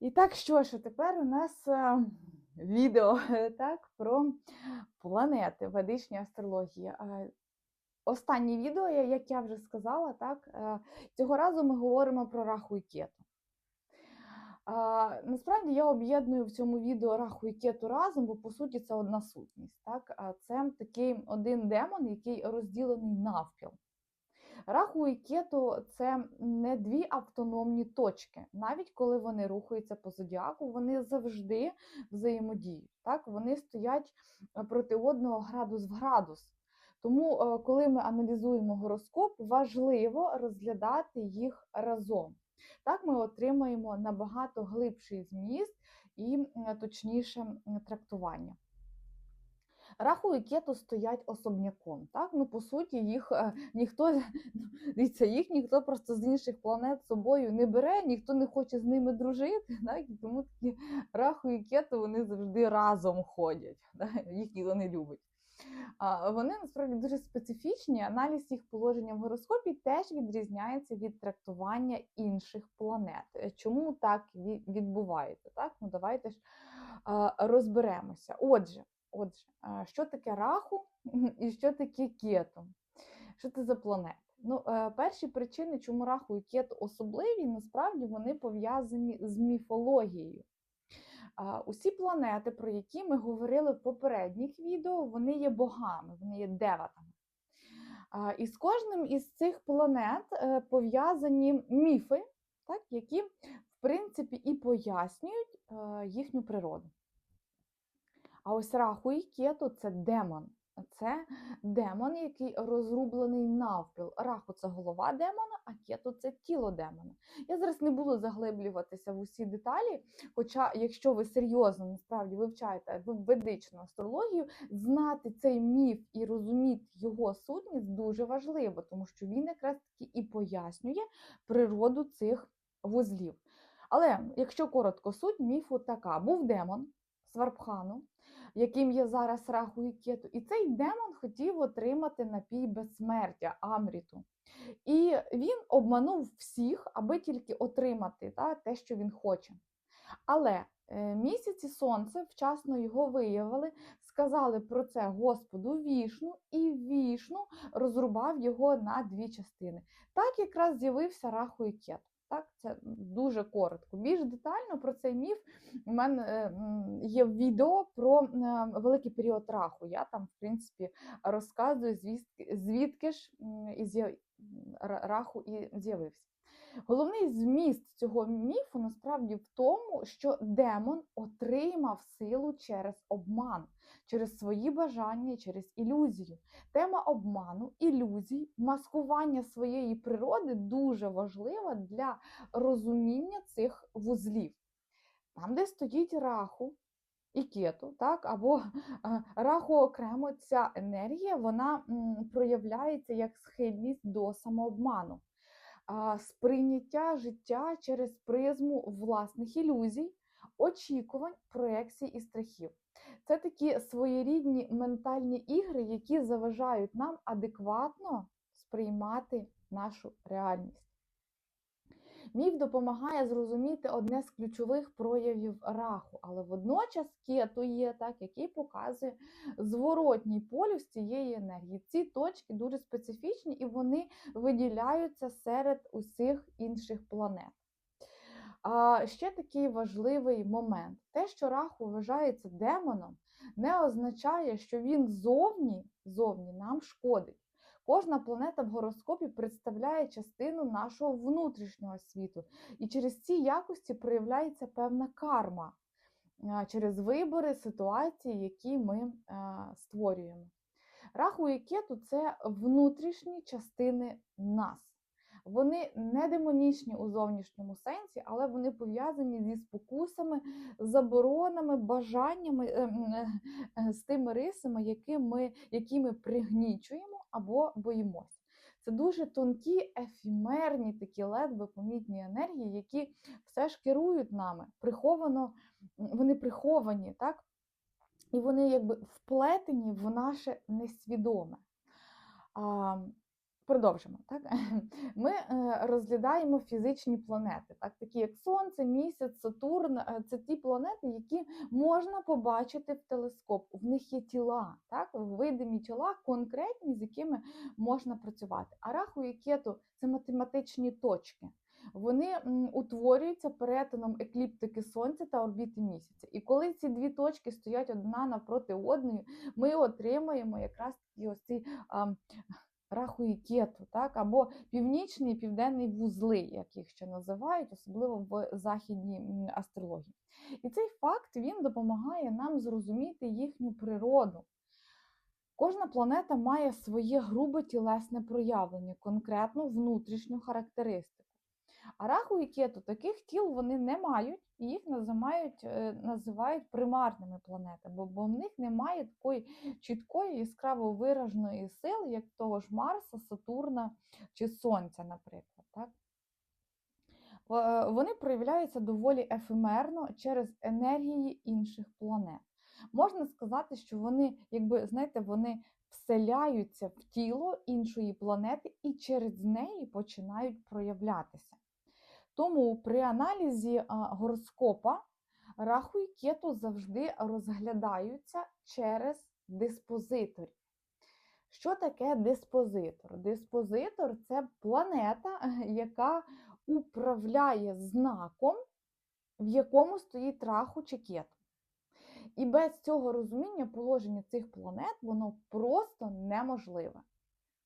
І так, що ж, тепер у нас е, відео так, про планети ведичні астрології. Е, Останнє відео, як я вже сказала, так, е, цього разу ми говоримо про раху і кету. А, насправді я об'єдную в цьому відео раху і кету разом, бо по суті це одна сутність. Так? Це такий один демон, який розділений навпіл. Раху і кету це не дві автономні точки. Навіть коли вони рухаються по зодіаку, вони завжди взаємодіють. Так? Вони стоять е, проти одного градус в градус. Тому, е, коли ми аналізуємо гороскоп, важливо розглядати їх разом. Так ми отримаємо набагато глибший зміст і точніше трактування. Раху і кету стоять особняком. Так? Ну, по суті, їх е, ніхто дивіться, їх ніхто просто з інших планет собою не бере, ніхто не хоче з ними дружити. Так? І тому такі раху і кету вони завжди разом ходять. Так? Їх ніхто не любить. Вони насправді дуже специфічні. Аналіз їх положення в гороскопі теж відрізняється від трактування інших планет. Е, Чому так відбувається? Так? Ну, давайте ж розберемося. Отже, отже, що таке раху і що таке кету? Що це за планети? Ну, е, перші причини, чому раху і кету особливі, насправді вони пов'язані з міфологією. Усі планети, про які ми говорили в попередніх відео, вони є богами, вони є деватами. І з кожним із цих планет е, пов'язані міфи, так, які, в принципі, і пояснюють е, їхню природу. А ось раху і кету це демон. Це демон, який розрублений навпіл. Раху це голова демона, а кету це тіло демона. Я зараз не буду заглиблюватися в усі деталі. Хоча, якщо ви серйозно насправді вивчаєте ведичну астрологію, знати цей міф і розуміти його сутність дуже важливо, тому що він якраз таки і пояснює природу цих вузлів. Але якщо коротко, суть міфу така: був демон Сварбхану, яким є зараз Раху і Кету, і цей демон хотів отримати напій безсмертя Амріту. І він обманув всіх, аби тільки отримати та, те, що він хоче. Але е, місяць і сонце вчасно його виявили, сказали про це Господу Вішну, і Вішну розрубав його на дві частини. Так якраз з'явився Раху і Кет. Так, це дуже коротко. Більш детально про цей міф у мене е, є відео про е, великий період раху. Я там, в принципі, розказую, звідки ж із раху і з'явився. Головний зміст цього міфу насправді в тому, що демон отримав силу через обман, через свої бажання, через ілюзію. Тема обману, ілюзій, маскування своєї природи дуже важлива для розуміння цих вузлів. Там, де стоїть раху і кету, так, або раху окремо, ця енергія вона проявляється як схильність до самообману, сприйняття життя через призму власних ілюзій, очікувань, проекцій і страхів. Це такі своєрідні ментальні ігри, які заважають нам адекватно сприймати нашу реальність. Міф допомагає зрозуміти одне з ключових проявів раху, але водночас кету є так, який показує зворотній полюс цієї енергії. Ці точки дуже специфічні і вони виділяються серед усіх інших планет. А ще такий важливий момент: те, що раху вважається демоном, не означає, що він зовні, зовні нам шкодить. Кожна планета в гороскопі представляє частину нашого внутрішнього світу, і через ці якості проявляється певна карма через вибори, ситуації, які ми створюємо. Раху і кету це внутрішні частини нас. Вони не демонічні у зовнішньому сенсі, але вони пов'язані зі спокусами, заборонами, бажаннями, е, м, е, е, з тими рисами, які ми, які ми пригнічуємо або боїмося. Це дуже тонкі, ефімерні, такі ледве помітні енергії, які все ж керують нами. Приховано, вони приховані, так? І вони якби вплетені в наше несвідоме. Продовжимо. Так? Ми е, розглядаємо фізичні планети, так? такі як Сонце, Місяць, Сатурн. Е, Це ті планети, які можна побачити в телескоп. В них є тіла, так? видимі тіла, конкретні, з якими можна працювати. А раху і кету це математичні точки. Вони утворюються перетином екліптики Сонця та орбіти місяця. І коли ці дві точки стоять одна навпроти одної, ми отримаємо якраз такі ось ці а, раху і кету, так? або північний і південний вузли, як їх ще називають, особливо в західній астрології. І цей факт він допомагає нам зрозуміти їхню природу. Кожна планета має своє грубе тілесне проявлення, конкретну внутрішню характеристику. А раху і кету таких тіл вони не мають, і їх називають, е, називають примарними планетами, бо, в них немає такої чіткої яскраво вираженої сили, як того ж Марса, Сатурна чи Сонця, наприклад. Так? Е, Вони проявляються доволі ефемерно через енергії інших планет. Можна сказати, що вони, якби знаєте, вони вселяються в тіло іншої планети і через неї починають проявлятися. Тому при аналізі гороскопа раху і кету завжди розглядаються через диспозиторів. Що таке диспозитор? Диспозитор це планета, яка управляє знаком, в якому стоїть раху чи кету. І без цього розуміння положення цих планет воно просто неможливе.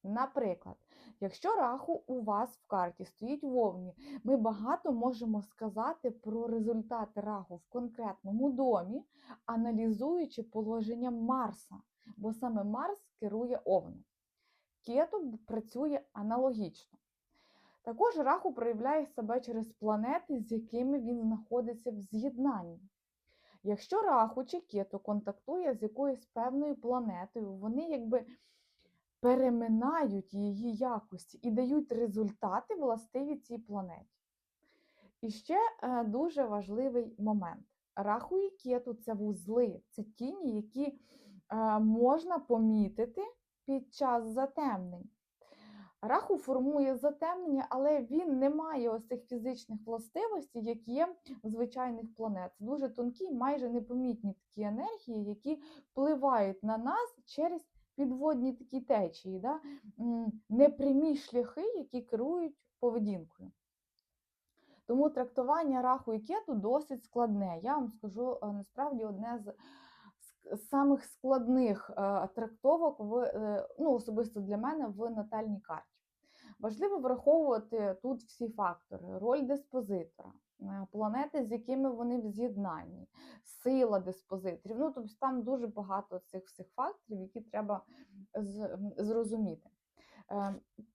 Наприклад, якщо раху у вас в карті стоїть в Овні, ми багато можемо сказати про результати раху в конкретному домі, аналізуючи положення Марса, бо саме Марс керує Овном. Кету працює аналогічно. Також раху проявляє себе через планети, з якими він знаходиться в з'єднанні. Якщо раху чи кету контактує з якоюсь певною планетою, вони якби переминають її якості і дають результати властиві цій планеті. І ще е, дуже важливий момент. Раху і кету це вузли, це тіні, які е, можна помітити під час затемнень. Раху формує затемнення, але він не має ось цих фізичних властивостей, як є в звичайних планет. Це дуже тонкі, майже непомітні такі енергії, які впливають на нас через підводні такі течії, да? непрямі шляхи, які керують поведінкою. Тому трактування раху і кету досить складне. Я вам скажу насправді одне з самих складних трактовок в ну, особисто для мене в натальній карті. Важливо враховувати тут всі фактори: роль диспозитора, планети, з якими вони в з'єднанні, сила диспозиторів. Ну, тобто там дуже багато цих всіх факторів, які треба зрозуміти.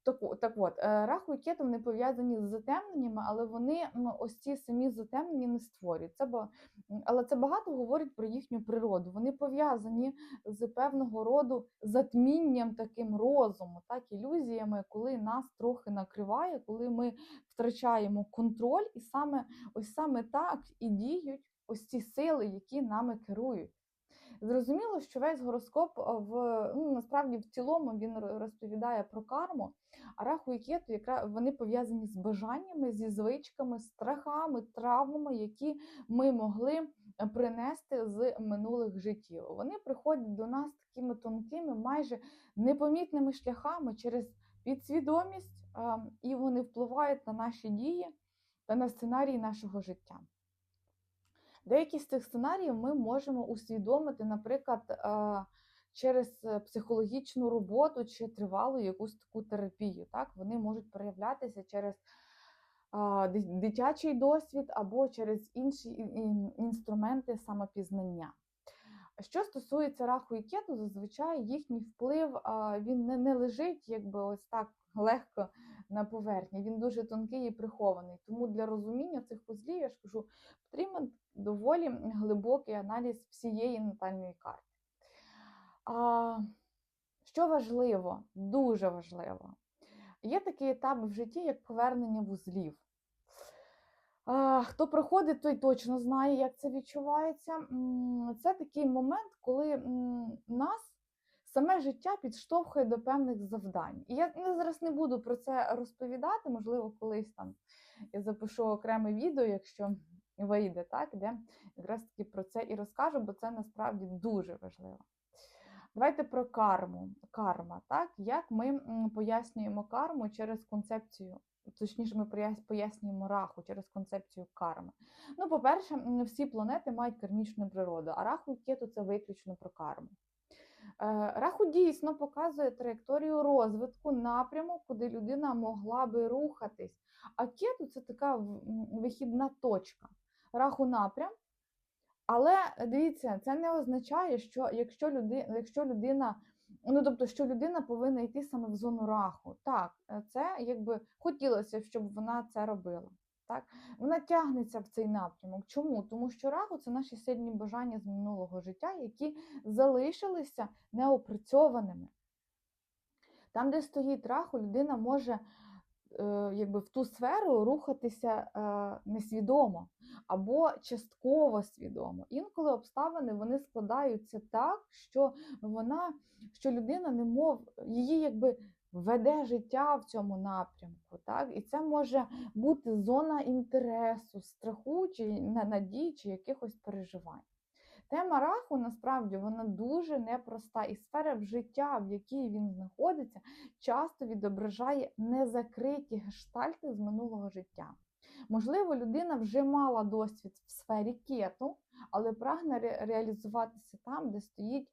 Так, так от, раху і кету пов'язані з затемненнями, але вони ось ці самі затемнення не створюють. Це, але це багато говорить про їхню природу. Вони пов'язані з певного роду затмінням таким розуму, так, ілюзіями, коли нас трохи накриває, коли ми втрачаємо контроль, і саме ось саме так і діють ось ці сили, які нами керують. Зрозуміло, що весь гороскоп в ну насправді в цілому він розповідає про карму, а раху і кету якраз вони пов'язані з бажаннями, зі звичками, страхами, травмами, які ми могли принести з минулих життів. Вони приходять до нас такими тонкими, майже непомітними шляхами через підсвідомість, і вони впливають на наші дії та на сценарії нашого життя. Деякі з цих сценаріїв ми можемо усвідомити, наприклад, через е, психологічну роботу чи тривалу якусь таку терапію. Так? Вони можуть проявлятися через дитячий досвід або через інші інструменти самопізнання. Що стосується раху і кету, зазвичай їхній вплив він не, не лежить якби ось так легко на поверхні. Він дуже тонкий і прихований. Тому для розуміння цих вузлів, я ж кажу, потрібен доволі глибокий аналіз всієї натальної карти. А, Що важливо, дуже важливо, є такий етап в житті, як повернення вузлів. Хто проходить, той точно знає, як це відчувається. Це такий момент, коли нас саме життя підштовхує до певних завдань. І я я зараз не буду про це розповідати, можливо, колись там я запишу окреме відео, якщо вийде, так, де якраз таки про це і розкажу, бо це насправді дуже важливо. Давайте про карму. Карма, так? Як ми пояснюємо карму через концепцію, точніше, ми пояснюємо раху через концепцію карми. Ну, по-перше, всі планети мають кармічну природу, а раху і кету це виключно про карму. Е, Раху дійсно показує траєкторію розвитку, напрямок, куди людина могла би рухатись. А кету це така вихідна точка. Раху напрям. Але дивіться, це не означає, що якщо людина, якщо людина, ну тобто, що людина повинна йти саме в зону раху. Так, е, це якби хотілося, щоб вона це робила. Так, вона тягнеться в цей напрямок. Чому? Тому що раху це наші сильні бажання з минулого життя, які залишилися неопрацьованими. Там, де стоїть раху, людина може е, якби в ту сферу рухатися е, несвідомо або частково свідомо. Інколи обставини вони складаються так, що вона, що людина немов її якби веде життя в цьому напрямку. Так? І це може бути зона інтересу, страху чи на- надій, чи якихось переживань. Тема раху насправді вона дуже непроста, і сфера в життя, в якій він знаходиться, часто відображає незакриті гештальти з минулого життя. Можливо, людина вже мала досвід в сфері кету, але прагне ре- реалізуватися там, де стоїть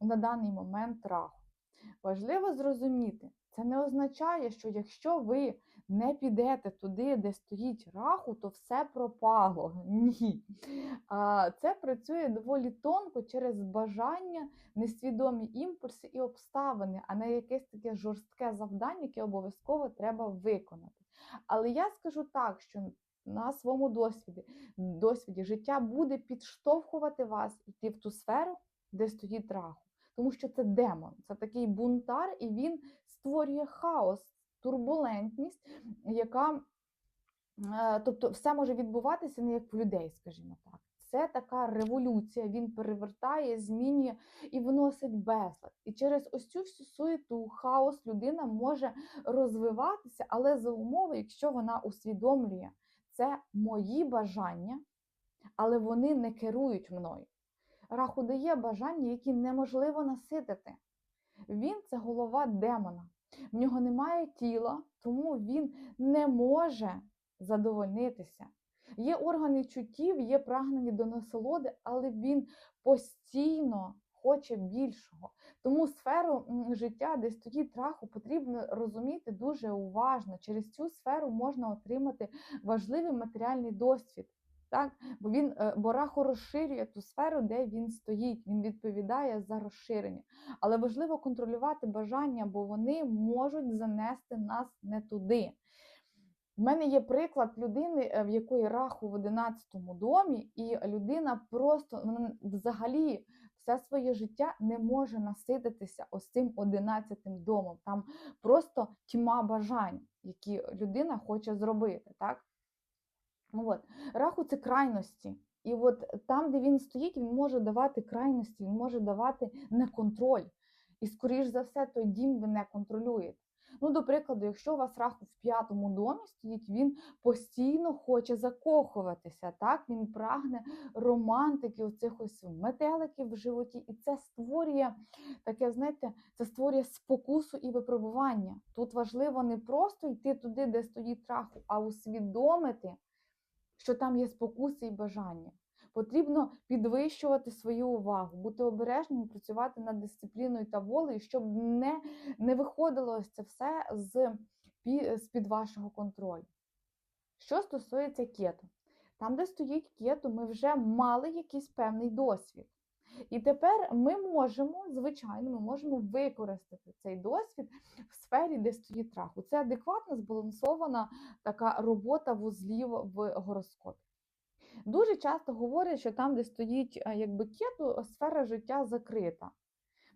на даний момент раху. Важливо зрозуміти, це не означає, що якщо ви не підете туди, де стоїть раху, то все пропало. Ні. Це працює доволі тонко через бажання, несвідомі імпульси і обставини, а не якесь таке жорстке завдання, яке обов'язково треба виконати. Але я скажу так, що на своєму досвіді, досвіді життя буде підштовхувати вас йти в ту сферу, де стоїть раху. Тому що це демон, це такий бунтар, і він створює хаос, турбулентність, яка, е, тобто, все може відбуватися не як в людей, скажімо так. Це така революція, він перевертає, змінює і вносить безлад. І через ось цю всю суету, хаос людина може розвиватися, але за умови, якщо вона усвідомлює, це мої бажання, але вони не керують мною. Раху дає бажання, які неможливо наситити. Він це голова демона. В нього немає тіла, тому він не може задовольнитися. Є органи чуттів, є прагнення до насолоди, але він постійно хоче більшого. Тому сферу життя, де стоїть раху, потрібно розуміти дуже уважно. Через цю сферу можна отримати важливий матеріальний досвід. Так, бо він е, бо раху розширює ту сферу, де він стоїть. Він відповідає за розширення. Але важливо контролювати бажання, бо вони можуть занести нас не туди. У мене є приклад людини, е, в якої раху в 11-му домі, і людина просто взагалі все своє життя не може насититися ось цим 11-тим домом. Там просто тьма бажань, які людина хоче зробити. так? Ну От. Раху це крайності. І от там, де він стоїть, він може давати крайності, він може давати неконтроль. І, скоріш за все, той дім ви не контролюєте. Ну, до прикладу, якщо у вас раху в п'ятому домі стоїть, він постійно хоче закохуватися, так? Він прагне романтики, оцих ось метеликів в животі, і це створює таке, знаєте, це створює спокусу і випробування. Тут важливо не просто йти туди, де стоїть раху, а усвідомити, що там є спокуси і бажання. Потрібно підвищувати свою увагу, бути обережним, працювати над дисципліною та волею, щоб не, не виходило це все з, з-під вашого контролю. Що стосується кету, там, де стоїть кету, ми вже мали якийсь певний досвід. І тепер ми можемо, звичайно, ми можемо використати цей досвід в сфері, де стоїть раху. Це адекватно збалансована така робота вузлів в гороскопі. Дуже часто говорять, що там, де стоїть е, якби кету, сфера життя закрита.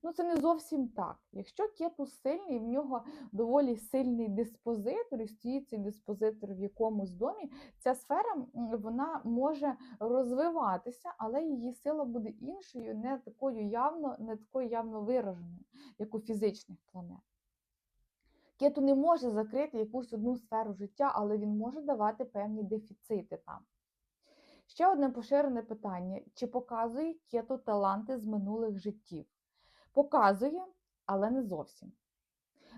Ну, це не зовсім так. Якщо кету сильний, в нього доволі сильний диспозитор, і стоїть цей диспозитор в якомусь домі, ця сфера вона може розвиватися, але її сила буде іншою, не такою явно, не такою явно вираженою, як у фізичних планет. Кету не може закрити якусь одну сферу життя, але він може давати певні дефіцити там. Ще одне поширене питання: чи показує кету таланти з минулих життів? Показує, але не зовсім.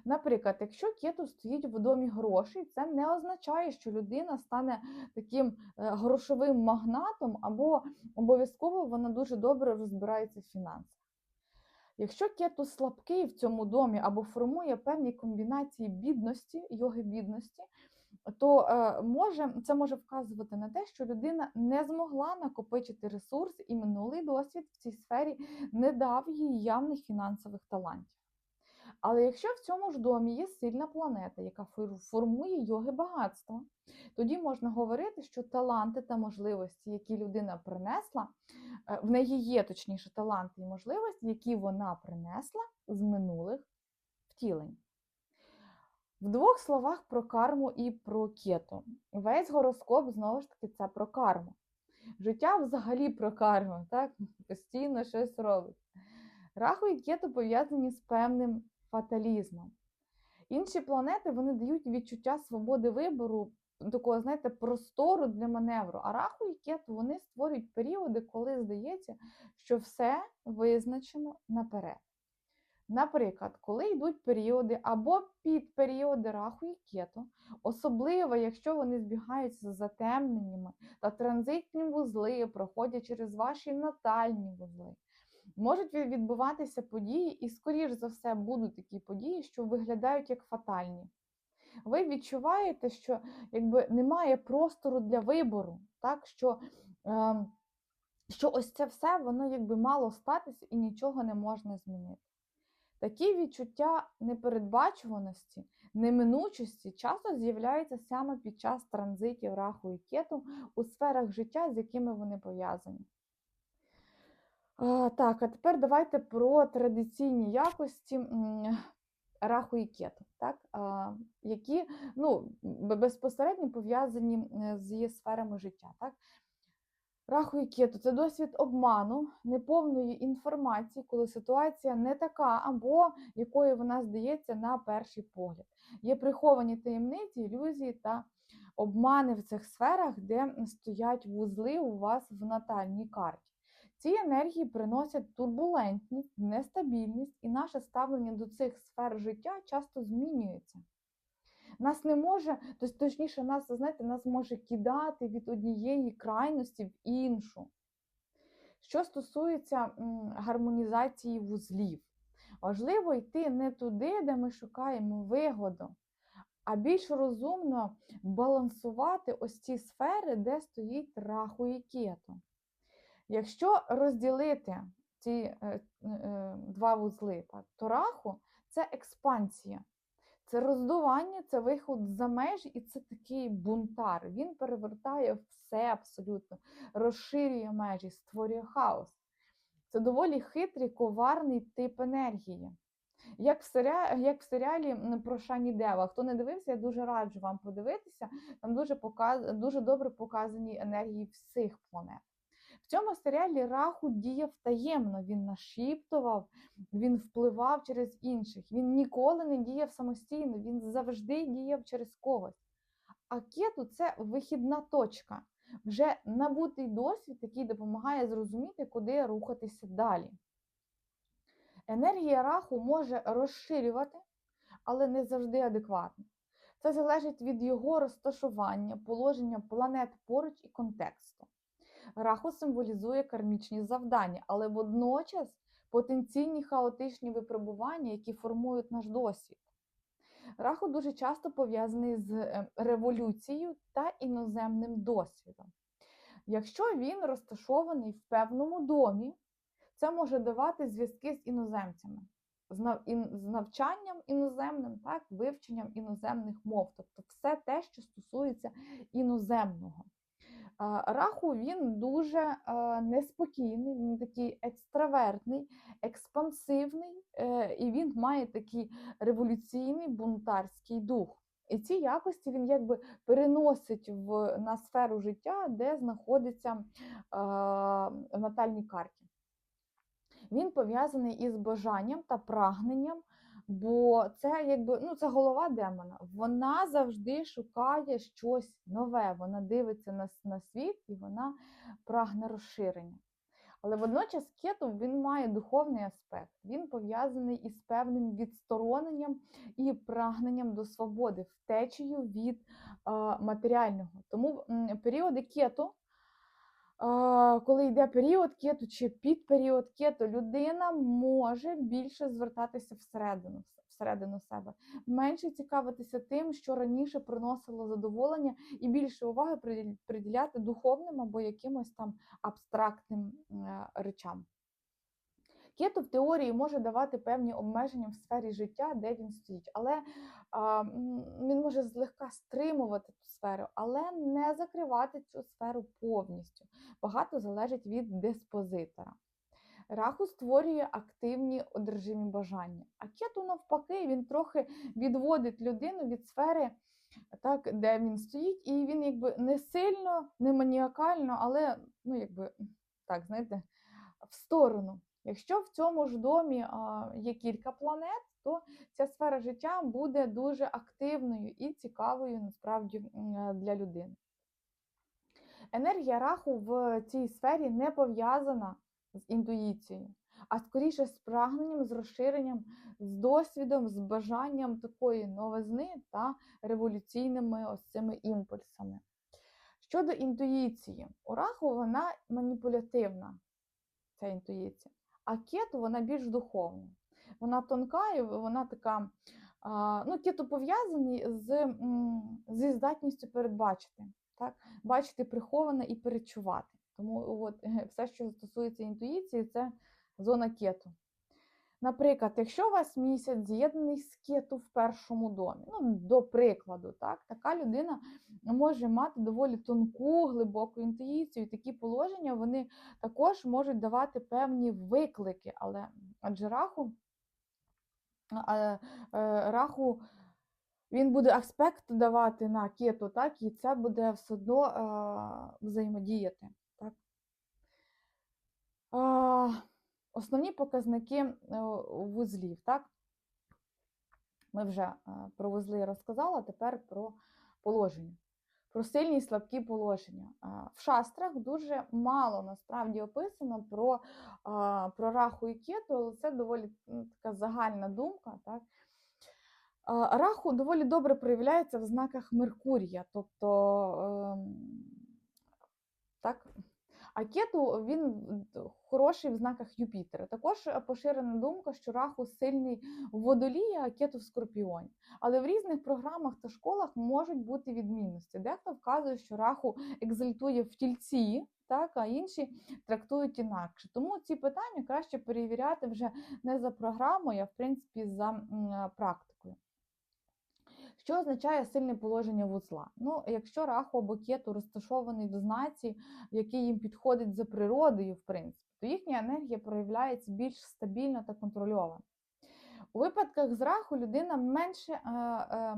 Наприклад, якщо кету стоїть в домі грошей, це не означає, що людина стане таким е, грошовим магнатом, або обов'язково вона дуже добре розбирається в фінансах. Якщо кету слабкий в цьому домі або формує певні комбінації бідності, йоги бідності, то е, може, це може вказувати на те, що людина не змогла накопичити ресурс, і минулий досвід в цій сфері не дав їй явних фінансових талантів. Але якщо в цьому ж домі є сильна планета, яка формує йоги багатства, тоді можна говорити, що таланти та можливості, які людина принесла, е, в неї є точніше таланти і можливості, які вона принесла з минулих втілень. В двох словах про карму і про кету. Весь гороскоп знову ж таки це про карму. Життя взагалі про карму, так? Постійно щось робить. Раху і кету пов'язані з певним фаталізмом. Інші планети вони дають відчуття свободи вибору, такого, знаєте, простору для маневру. А раху і кету вони створюють періоди, коли здається, що все визначено наперед. Наприклад, коли йдуть періоди або підперіоди раху і кету, особливо якщо вони збігаються з затемненнями та транзитні вузли проходять через ваші натальні вузли, можуть відбуватися події, і, скоріш за все, будуть такі події, що виглядають як фатальні. Ви відчуваєте, що якби немає простору для вибору, так що, ем, що ось це все воно якби мало статися і нічого не можна змінити. Такі відчуття непередбачуваності, неминучості часто з'являються саме під час транзитів раху і кету у сферах життя, з якими вони пов'язані. Так, а тепер давайте про традиційні якості раху і кету, так, які ну, безпосередньо пов'язані з її сферами життя. Так. Раху і кету це досвід обману, неповної інформації, коли ситуація не така, або якою вона здається на перший погляд. Є приховані таємниці, ілюзії та обмани в цих сферах, де стоять вузли у вас в натальній карті. Ці енергії приносять турбулентність, нестабільність, і наше ставлення до цих сфер життя часто змінюється. Нас не може, точніше, нас, знаєте, нас може кидати від однієї крайності в іншу. Що стосується гармонізації вузлів, важливо йти не туди, де ми шукаємо вигоду, а більш розумно балансувати ось ці сфери, де стоїть раху і кету. Якщо розділити ці е, е, два вузли, так, то раху це експансія. Це роздування, це виход за межі, і це такий бунтар. Він перевертає все абсолютно, розширює межі, створює хаос. Це доволі хитрий, коварний тип енергії. Як в, серіалі, як в серіалі про Шані Дева. Хто не дивився, я дуже раджу вам подивитися. Там дуже, показ... дуже добре показані енергії всіх планет. В цьому серіалі Раху діяв таємно, він нашіптував, він впливав через інших. Він ніколи не діяв самостійно, він завжди діяв через когось. А кету це вихідна точка, вже набутий досвід, який допомагає зрозуміти, куди рухатися далі. Енергія раху може розширювати, але не завжди адекватно. Це залежить від його розташування, положення планет поруч і контексту. Раху символізує кармічні завдання, але водночас потенційні хаотичні випробування, які формують наш досвід. Раху дуже часто пов'язаний з е, революцією та іноземним досвідом. Якщо він розташований в певному домі, це може давати зв'язки з іноземцями, з навчанням іноземним, так, вивченням іноземних мов, тобто все те, що стосується іноземного. Раху він дуже неспокійний, він такий екстравертний, експансивний, е, і він має такий революційний бунтарський дух. І ці якості він якби переносить в, на сферу життя, де знаходиться в натальній карті. Він пов'язаний із бажанням та прагненням, бо це якби ну це голова демона. Вона завжди шукає щось нове. Вона дивиться на, на світ і вона прагне розширення. Але водночас кету він має духовний аспект. Він пов'язаний із певним відстороненням і прагненням до свободи, втечею від е, матеріального. Тому періоди кету, коли йде період кету чи підперіод кету, людина може більше звертатися всередину, всередину себе, менше цікавитися тим, що раніше приносило задоволення, і більше уваги приділ- приділяти духовним або якимось там абстрактним е, речам. Кето в теорії може давати певні обмеження в сфері життя, де він стоїть, але а, він може злегка стримувати ту сферу, але не закривати цю сферу повністю. Багато залежить від диспозитора. Раху створює активні одержимі бажання, а кету навпаки, він трохи відводить людину від сфери, так, де він стоїть, і він якби не сильно, не маніакально, але ну, якби, так, знаєте, в сторону. Якщо в цьому ж домі є кілька планет, то ця сфера життя буде дуже активною і цікавою насправді для людини. Енергія раху в цій сфері не пов'язана з інтуїцією, а скоріше з прагненням, з розширенням, з досвідом, з бажанням такої новизни та революційними ось цими імпульсами. Щодо інтуїції, у раху вона маніпулятивна, ця інтуїція, а кету вона більш духовна. Вона тонка і вона така. Ну, кету пов'язаний з, зі здатністю передбачити, так? бачити приховане і перечувати. Тому от, все, що стосується інтуїції, це зона кету. Наприклад, якщо у вас місяць з'єднаний з кету в першому домі, ну, до прикладу, так, така людина може мати доволі тонку, глибоку інтуїцію, і такі положення вони також можуть давати певні виклики, але адже раху, е, раху він буде аспект давати на кету, так, і це буде все одно е, взаємодіяти. Так. Основні показники е, вузлів, так? Ми вже е, про вузли розказала, тепер про положення. Про сильні і слабкі положення. В шастрах дуже мало насправді описано про, про раху і кету, але це доволі така загальна думка. Так? Раху доволі добре проявляється в знаках Меркурія, тобто ем, так, а кету він д- хороший в знаках Юпітера. Також е, поширена думка, що раху сильний в водолії, а кету в скорпіоні. Але в різних програмах та школах можуть бути відмінності. Дехто вказує, що раху екзальтує в тільці, так, а інші трактують інакше. Тому ці питання краще перевіряти вже не за програмою, а в принципі за е, практикою. Що означає сильне положення вузла? Ну, якщо раху або кету розташований в знаці, який їм підходить за природою, в принципі, то їхня енергія проявляється більш стабільно та контрольовано. У випадках з раху людина менше е, е,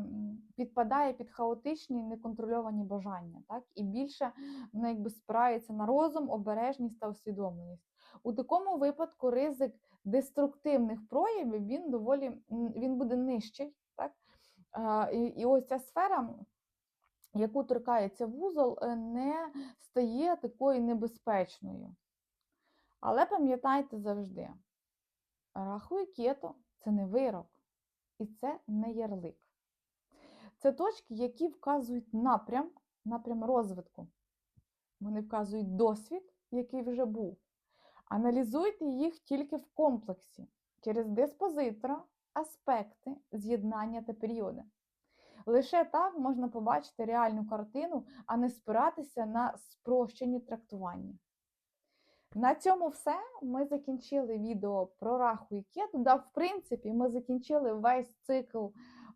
підпадає під хаотичні неконтрольовані бажання, так? і більше вона якби спирається на розум, обережність та усвідомленість. У такому випадку ризик деструктивних проявів він доволі він буде нижчий. І, і ось ця сфера, яку торкається вузол, е, не стає такою небезпечною. Але пам'ятайте завжди, рахуй кето це не вирок, і це не ярлик. Це точки, які вказують напрям, напрям розвитку. Вони вказують досвід, який вже був. Аналізуйте їх тільки в комплексі через диспозитора, аспекти, з'єднання та періоди. Лише так можна побачити реальну картину, а не спиратися на спрощені трактування. На цьому все. Ми закінчили відео про раху і кету. Да, в принципі, ми закінчили весь цикл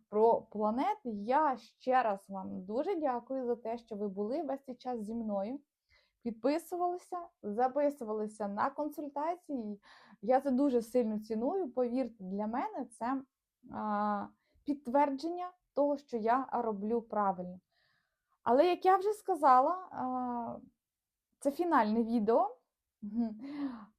про планети. Я ще раз вам дуже дякую за те, що ви були весь цей час зі мною. Підписувалися, записувалися на консультації. Я це дуже сильно ціную. Повірте, для мене це а, підтвердження того, що я роблю правильно. Але як я вже сказала, а, це фінальне відео.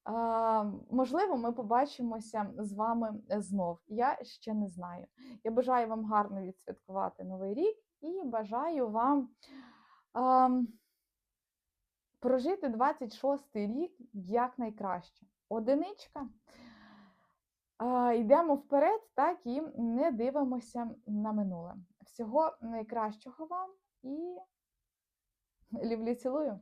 А, можливо, ми побачимося з вами знов. Я ще не знаю. Я бажаю вам гарно відсвяткувати Новий рік і бажаю вам ам, прожити 26-й рік якнайкраще. Одиничка. Йдемо вперед, так і не дивимося на минуле. Всього найкращого вам і люблю, цілую.